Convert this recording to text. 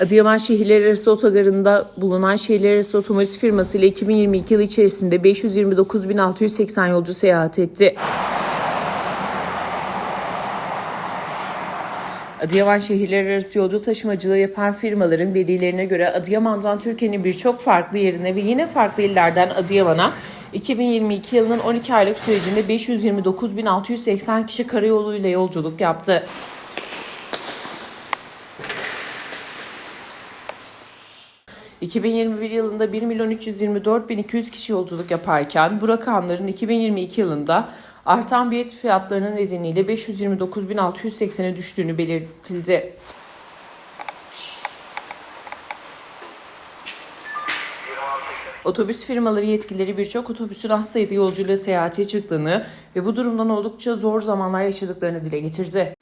Adıyaman şehirler arası otogarında bulunan şehirler arası otomotiv firması ile 2022 yılı içerisinde 529.680 yolcu seyahat etti. Adıyaman şehirler arası yolcu taşımacılığı yapan firmaların verilerine göre Adıyaman'dan Türkiye'nin birçok farklı yerine ve yine farklı illerden Adıyaman'a 2022 yılının 12 aylık sürecinde 529.680 kişi karayoluyla yolculuk yaptı. ...2021 yılında 1 milyon 324 bin 200 kişi yolculuk yaparken... ...bu rakamların 2022 yılında... ...artan bilet fiyatlarının nedeniyle 529.680'e düştüğünü belirtildi. Otobüs firmaları yetkilileri birçok otobüsün az sayıda yolcuyla seyahate çıktığını ve bu durumdan oldukça zor zamanlar yaşadıklarını dile getirdi.